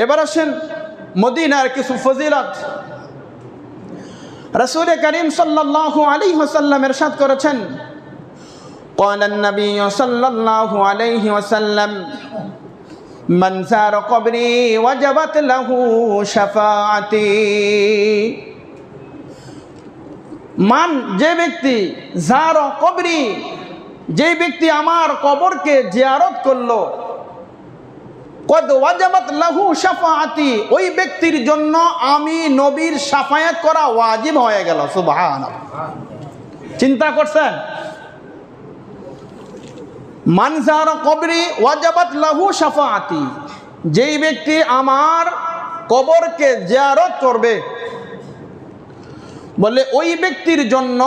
এবার আসেন মদিনার কিছু ফজিলত রসুল করিম সাল্লাল্লাহু আলাইহি ওয়াসাল্লাম এরশাদ করেছেন قال النبي صلى الله عليه وسلم من زار قبري وجبت له شفاعتي মান যে ব্যক্তি যার কবরি যে ব্যক্তি আমার কবরকে জিয়ারত করলো কদ ওয়াজাবাত লাহু ওই ব্যক্তির জন্য আমি নবীর সাফায়াত করা ওয়াজিব হয়ে গেল, সুবহানাল্লাহ। চিন্তা করছেন? মানজার কবরি ওয়াজাবাত লাহু শাফাআতি, যেই ব্যক্তি আমার কবরকে জিয়ারত করবে, বলে ওই ব্যক্তির জন্য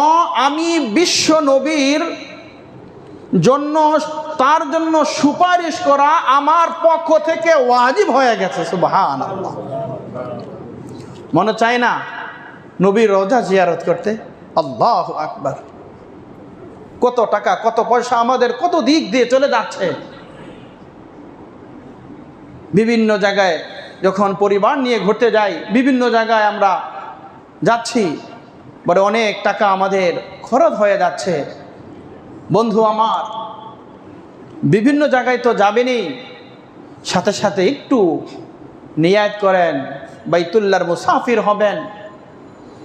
আমি বিশ্ব নবীর জন্য, তার জন্য সুপারিশ করা আমার পক্ষ থেকে ওয়াজিব হয়ে গেছে সুবহান মনে চায় না? নবীর রোজা জিয়ারত করতে? আল্লাহ আকবার। কত টাকা, কত পয়সা আমাদের, কত দিক দিয়ে চলে যাচ্ছে। বিভিন্ন জায়গায় যখন পরিবার নিয়ে ঘুরতে যাই, বিভিন্ন জায়গায় আমরা যাচ্ছি বলে অনেক টাকা আমাদের খরচ হয়ে যাচ্ছে। বন্ধু আমার, বিভিন্ন জায়গায় তো যাবেনই। সাথে সাথে একটু নিয়াত করেন বাইতুল্লার মুসাফির হবেন,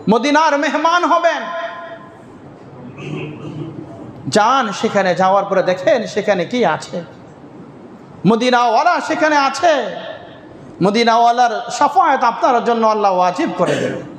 মদিনার মেহমান হবেন। যান সেখানে, যাওয়ার পরে দেখেন সেখানে কি আছে। মদিনাওয়ালা সেখানে আছে। মদিনাওয়ালার সাফায়াত আপনার জন্য আল্লাহ ওয়াজিব করে দেবে।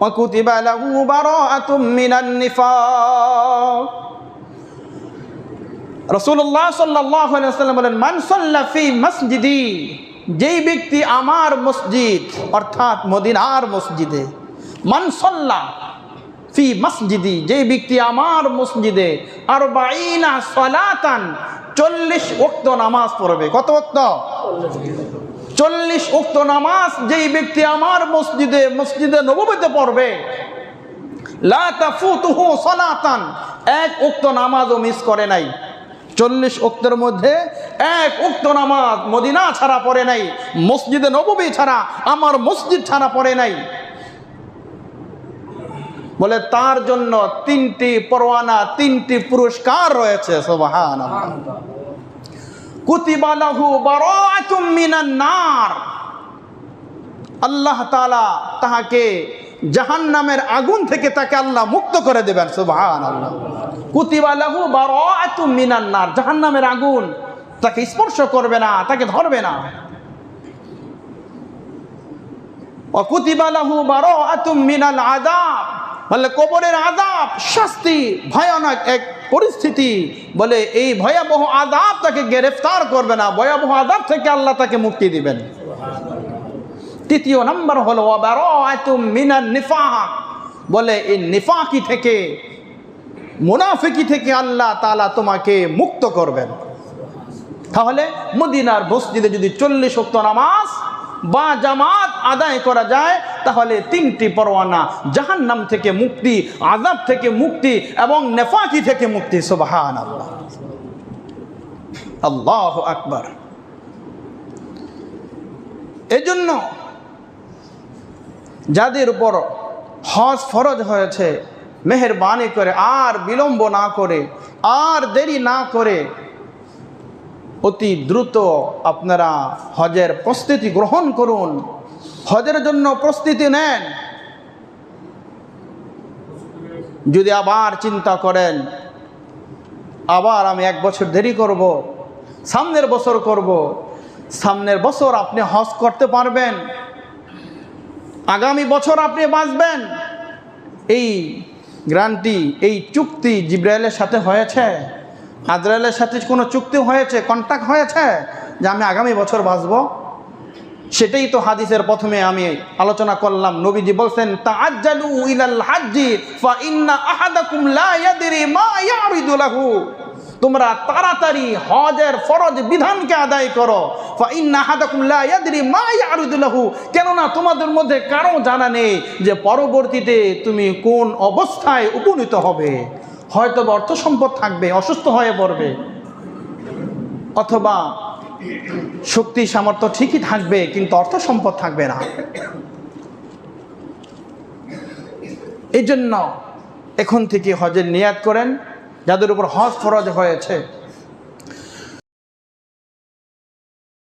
وكتب له براءة من النفاق রসুল্লাহ সাল্লাহ সাল্লাম বলেন মানসল্লা ফি মসজিদি যেই ব্যক্তি আমার মসজিদ অর্থাৎ মদিনার মসজিদে মানসল্লা ফি মসজিদি যেই ব্যক্তি আমার মসজিদে আর বাইনা সলাতান চল্লিশ ওক্ত নামাজ পড়বে কত ওক্ত চল্লিশ উক্ত নামাজ যেই ব্যক্তি আমার মসজিদে মসজিদে নবমীতে পড়বে সলাতান, এক উক্ত নামাজও মিস করে নাই। চল্লিশ উক্তের মধ্যে এক উক্ত নামাজ মদিনা ছাড়া পড়ে নাই, মসজিদে নবমী ছাড়া, আমার মসজিদ ছাড়া পড়ে নাই। বলে তার জন্য তিনটি পরোয়ানা, তিনটি পুরস্কার রয়েছে সোবাহান আল্লাহ তাহাকে জাহান্নামের আগুন থেকে তাকে আল্লাহ মুক্ত করে দেবেন, সুবহানাল্লাহ। কুতিবালাহু বারাআতুম মিনান নার। জাহান্নামের আগুন তাকে স্পর্শ করবে না, তাকে ধরবে না। ও কুতিবালাহু বারাআতুম মিনাল আযাব। বলে কবরের আযাব, শাস্তি, ভয়ানক এক পরিস্থিতি। বলে এই ভয়াবহ আদাব তাকে গ্রেফতার করবে না, ভয়াবহ আদাব থেকে আল্লাহ তাকে মুক্তি দিবেন। তৃতীয় নম্বর হলো নিফাক বলে এই নিফাকি থেকে, মুনাফিকি থেকে আল্লাহ তালা তোমাকে মুক্ত করবেন। তাহলে মদিনার মসজিদে যদি চল্লিশ শক্ত নামাজ বা জামাত আদায় করা যায় তাহলে তিনটি পরোয়ানা জাহান্নাম থেকে মুক্তি আজাব থেকে মুক্তি এবং নেফাকি থেকে মুক্তি সুবাহান আল্লাহ আল্লাহ আকবর। এজন্য যাদের উপর হজ ফরজ হয়েছে, মেহরবানি করে, আর বিলম্ব না করে, আর দেরি না করে, অতি দ্রুত আপনারা হজের প্রস্তুতি গ্রহণ করুন। হজের জন্য প্রস্তুতি নেন। যদি আবার চিন্তা করেন, আবার আমি এক বছর দেরি করব, সামনের বছর করব, সামনের বছর আপনি হজ করতে পারবেন, আগামী বছর আপনি বাঁচবেন। এই গ্রান্টি, এই চুক্তি জিব্রাইলের সাথে হয়েছে। আজরাইলের সাথে কোনো চুক্তি হয়েছে কন্ট্যাক্ট হয়েছে যে আমি আগামী বছর বাঁচব? সেটাই তো হাদিসের প্রথমে আমি আলোচনা করলাম। নবীজি বলছেন হাজ্জি তোমরা তাড়াতাড়ি হজের ফরজ বিধানকে আদায় করো। কেননা তোমাদের মধ্যে কারও জানা নেই যে পরবর্তীতে তুমি কোন অবস্থায় উপনীত হবে। হয়তো অর্থ সম্পদ থাকবে, অসুস্থ হয়ে পড়বে, অথবা শক্তি, সামর্থ্য ঠিকই থাকবে, কিন্তু অর্থ সম্পদ থাকবে না। এই জন্য এখন থেকে হজের নিয়াত করেন, যাদের উপর হজ ফরজ হয়েছে।